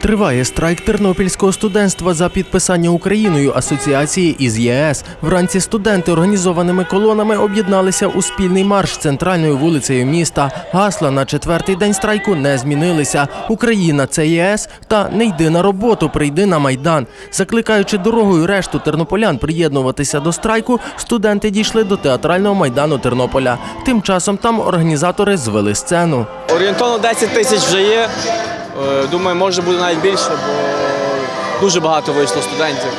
Триває страйк тернопільського студентства за підписання Україною асоціації із ЄС. Вранці студенти організованими колонами об'єдналися у спільний марш центральною вулицею міста. Гасла на четвертий день страйку не змінилися. Україна це ЄС та не йди на роботу, прийди на майдан. Закликаючи дорогою решту тернополян приєднуватися до страйку, студенти дійшли до театрального майдану Тернополя. Тим часом там організатори звели сцену. Орієнтовно 10 тисяч вже є. Е, Думаю, може буде навіть більше, бо дуже багато вийшло студентів.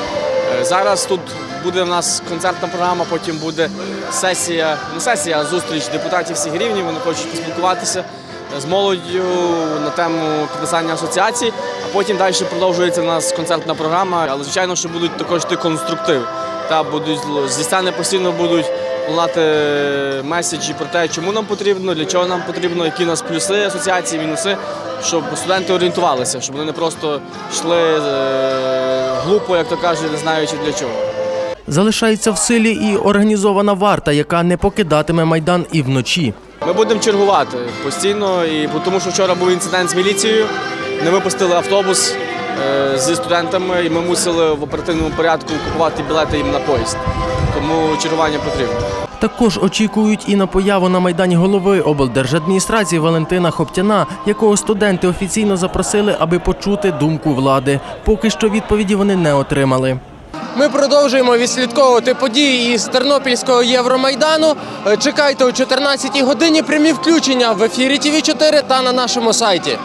Е, Зараз тут буде в нас концертна програма, потім буде сесія, не сесія, а зустріч депутатів всіх рівнів. Вони хочуть поспілкуватися з молоддю на тему підписання асоціації, а потім далі продовжується у нас концертна програма. Але звичайно, що будуть також йти конструктиви. Та будуть зі сцени постійно будуть лунати меседжі про те, чому нам потрібно, для чого нам потрібно, які у нас плюси асоціації, мінуси, щоб студенти орієнтувалися, щоб вони не просто йшли е, глупо, як то кажуть, не знаючи для чого. Залишається в силі і організована варта, яка не покидатиме майдан і вночі. Ми будемо чергувати постійно, і тому що вчора був інцидент з міліцією. Не випустили автобус е, зі студентами, і ми мусили в оперативному порядку купувати білети їм на поїзд. Тому чергування потрібно. Також очікують і на появу на майдані голови облдержадміністрації Валентина Хоптяна, якого студенти офіційно запросили, аби почути думку влади. Поки що відповіді вони не отримали. Ми продовжуємо відслідковувати події із Тернопільського Євромайдану. Е, Чекайте о 14-й годині прямі включення в ефірі ТВ 4 та на нашому сайті.